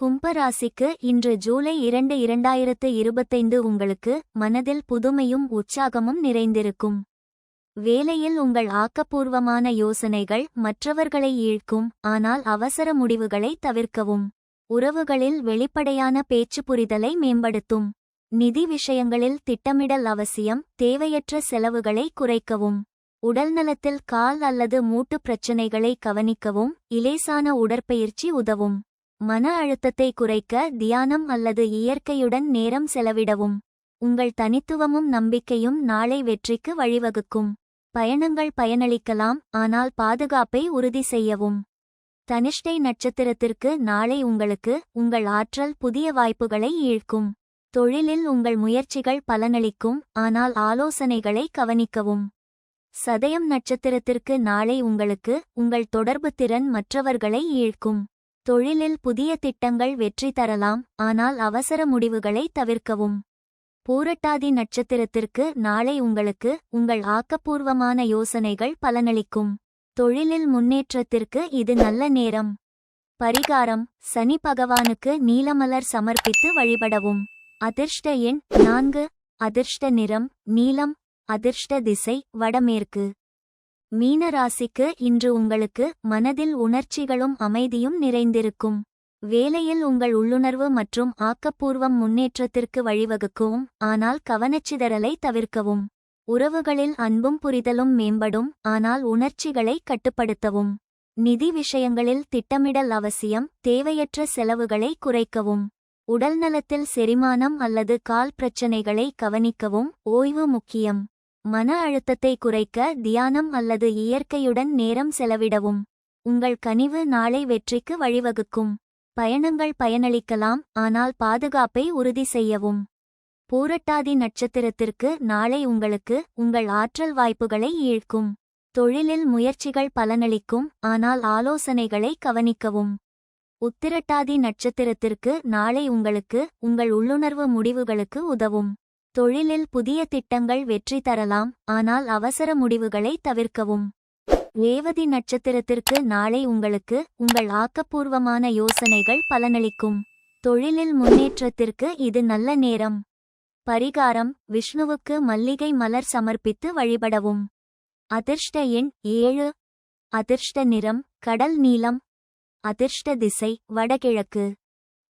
கும்பராசிக்கு இன்று ஜூலை இரண்டு இரண்டாயிரத்து இருபத்தைந்து உங்களுக்கு மனதில் புதுமையும் உற்சாகமும் நிறைந்திருக்கும். வேலையில் உங்கள் ஆக்கப்பூர்வமான யோசனைகள் மற்றவர்களை ஈழ்க்கும் ஆனால் அவசர முடிவுகளை தவிர்க்கவும். உறவுகளில் வெளிப்படையான பேச்சு புரிதலை மேம்படுத்தும். நிதி விஷயங்களில் திட்டமிடல் அவசியம் தேவையற்ற செலவுகளை குறைக்கவும். உடல்நலத்தில் கால் அல்லது மூட்டு பிரச்சினைகளை கவனிக்கவும் இலேசான உடற்பயிற்சி உதவும். மன அழுத்தத்தை குறைக்க தியானம் அல்லது இயற்கையுடன் நேரம் செலவிடவும். உங்கள் தனித்துவமும் நம்பிக்கையும் நாளை வெற்றிக்கு வழிவகுக்கும். பயணங்கள் பயனளிக்கலாம் ஆனால் பாதுகாப்பை உறுதி செய்யவும். தனிஷ்டை நட்சத்திரத்திற்கு நாளை உங்களுக்கு உங்கள் ஆற்றல் புதிய வாய்ப்புகளை ஈழ்க்கும். தொழிலில் உங்கள் முயற்சிகள் பலனளிக்கும் ஆனால் ஆலோசனைகளை கவனிக்கவும். சதயம் நட்சத்திரத்திற்கு நாளை உங்களுக்கு உங்கள் தொடர்பு திறன் மற்றவர்களை ஈழ்க்கும். தொழிலில் புதிய திட்டங்கள் வெற்றி தரலாம் ஆனால் அவசர முடிவுகளை தவிர்க்கவும். பூரட்டாதி நட்சத்திரத்திற்கு நாளை உங்களுக்கு உங்கள் ஆக்கப்பூர்வமான யோசனைகள் பலனளிக்கும். தொழிலில் முன்னேற்றத்திற்கு இது நல்ல நேரம். பரிகாரம் சனி பகவானுக்கு நீலமலர் சமர்ப்பித்து வழிபடவும். அதிர்ஷ்ட எண் நான்கு அதிர்ஷ்ட நிறம் நீலம் அதிர்ஷ்ட திசை வடமேற்கு. மீனராசிக்கு இன்று உங்களுக்கு மனதில் உணர்ச்சிகளும் அமைதியும் நிறைந்திருக்கும். வேலையில் உங்கள் உள்ளுணர்வு மற்றும் ஆக்கப்பூர்வம் முன்னேற்றத்திற்கு வழிவகுக்கவும் ஆனால் கவனச்சிதறலை தவிர்க்கவும். உறவுகளில் அன்பும் புரிதலும் மேம்படும் ஆனால் உணர்ச்சிகளை கட்டுப்படுத்தவும். நிதி விஷயங்களில் திட்டமிடல் அவசியம் தேவையற்ற செலவுகளை குறைக்கவும். உடல்நலத்தில் செரிமானம் அல்லது கால் பிரச்சனைகளை கவனிக்கவும் ஓய்வு முக்கியம். மன அழுத்தத்தை குறைக்க தியானம் அல்லது இயற்கையுடன் நேரம் செலவிடவும். உங்கள் கனிவு நாளை வெற்றிக்கு வழிவகுக்கும். பயணங்கள் பயனளிக்கலாம் ஆனால் பாதுகாப்பை உறுதி செய்யவும். பூரட்டாதி நட்சத்திரத்திற்கு நாளை உங்களுக்கு உங்கள் ஆற்றல் வாய்ப்புகளை ஈழ்க்கும். தொழிலில் முயற்சிகள் பலனளிக்கும் ஆனால் ஆலோசனைகளை கவனிக்கவும். உத்திரட்டாதி நட்சத்திரத்திற்கு நாளை உங்களுக்கு உங்கள் உள்ளுணர்வு முடிவுகளுக்கு உதவும். தொழிலில் புதிய திட்டங்கள் வெற்றி தரலாம் ஆனால் அவசர முடிவுகளை தவிர்க்கவும். ரேவதி நட்சத்திரத்திற்கு நாளை உங்களுக்கு உங்கள் ஆக்கப்பூர்வமான யோசனைகள் பலனளிக்கும். தொழிலில் முன்னேற்றத்திற்கு இது நல்ல நேரம். பரிகாரம் விஷ்ணுவுக்கு மல்லிகை மலர் சமர்ப்பித்து வழிபடவும். அதிர்ஷ்ட எண் ஏழு. அதிர்ஷ்ட நிறம் கடல் நீலம் அதிர்ஷ்ட திசை வடகிழக்கு.